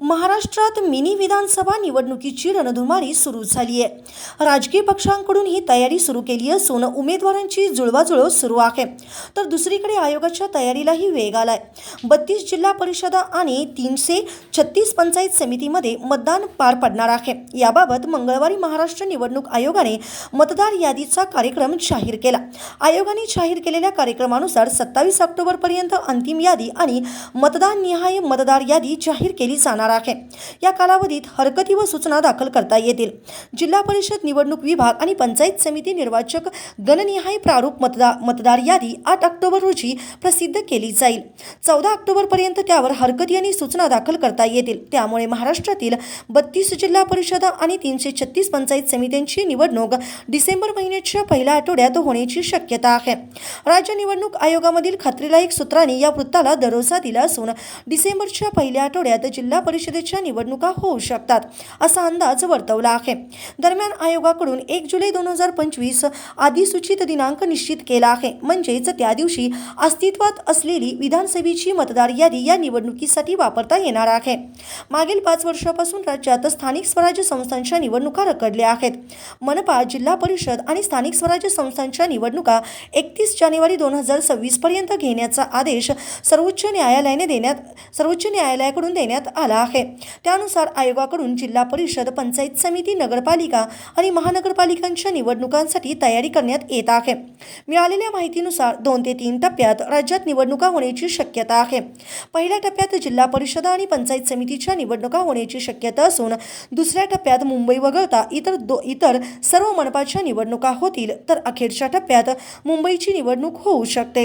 महाराष्ट्रात मिनी विधानसभा निवडणुकीची रणधुमारी सुरू झाली आहे. राजकीय पक्षांकडून ही तयारी सुरू केली असून उमेदवारांची जुळवाजुळव सुरू आहे. तर दुसरीकडे आयोगाच्या तयारीलाही वेग आलाय. बत्तीस जिल्हा परिषदा आणि तीनशे छत्तीस पंचायत समितीमध्ये मतदान पार पडणार आहे. याबाबत मंगळवारी महाराष्ट्र निवडणूक आयोगाने मतदार यादीचा कार्यक्रम जाहीर केला. आयोगाने जाहीर केलेल्या कार्यक्रमानुसार सत्तावीस ऑक्टोबरपर्यंत अंतिम यादी आणि मतदान निहाय मतदार यादी जाहीर केली जाणार आहे या कालावधीत हरकती व सूचना दाखल करता येतील. जिल्हा परिषद निवडणूक विभाग आणि पंचायत समिती निर्वाचक गणनिहाय प्रारूप मतदा मतदार यादी आठ ऑक्टोबर रोजी प्रसिद्ध केली जाईल. चौदा ऑक्टोबरपर्यंत त्यावर हरकती आणि सूचना दाखल करता येतील. त्यामुळे महाराष्ट्रातील बत्तीस जिल्हा परिषदा आणि तीनशे छत्तीस पंचायत समित्यांची निवडणूक डिसेंबर महिन्याच्या पहिल्या आठवड्यात होण्याची शक्यता आहे. राज्य निवडणूक आयोगामधील खात्रीलायक सूत्रांनी या वृत्ताला दरोसा दिला असून डिसेंबरच्या पहिल्या आठवड्यात जिल्हा परिषद परिषदेच्या निवडणुका होऊ शकतात असा अंदाज वर्तवला आहे. दरम्यान आयोगाकडून एक जुलै दोन हजार पंचवीस अधिसूचित दिनांक निश्चित केला आहे. म्हणजेच त्या दिवशी अस्तित्वात असलेली विधानसभेची मतदार यादी या निवडणुकीसाठी वापरता येणार आहे. मागील पाच वर्षापासून राज्यात स्थानिक स्वराज्य संस्थांच्या निवडणुका रखडल्या आहेत. मनपा जिल्हा परिषद आणि स्थानिक स्वराज्य संस्थांच्या निवडणुका एकतीस जानेवारी दोन हजार सव्वीस पर्यंत घेण्याचा आदेश सर्वोच्च न्यायालयाने देण्यात सर्वोच्च न्यायालयाकडून देण्यात आला आहे. त्यानुसार आयोगाकडून जिल्हा परिषद पंचायत समिती नगरपालिका आणि महानगरपालिकांच्या निवडणुकांसाठी तयारी करण्यात येत आहे. मिळालेल्या माहितीनुसार दोन ते तीन टप्प्यात राज्यात निवडणुका होण्याची शक्यता आहे. पहिल्या टप्प्यात जिल्हा परिषद आणि पंचायत समितीच्या निवडणुका होण्याची शक्यता असून दुसऱ्या टप्प्यात मुंबई वगळता इतर दो इतर सर्व मनपाच्या निवडणुका होतील तर अखेरच्या टप्प्यात मुंबईची निवडणूक होऊ शकते.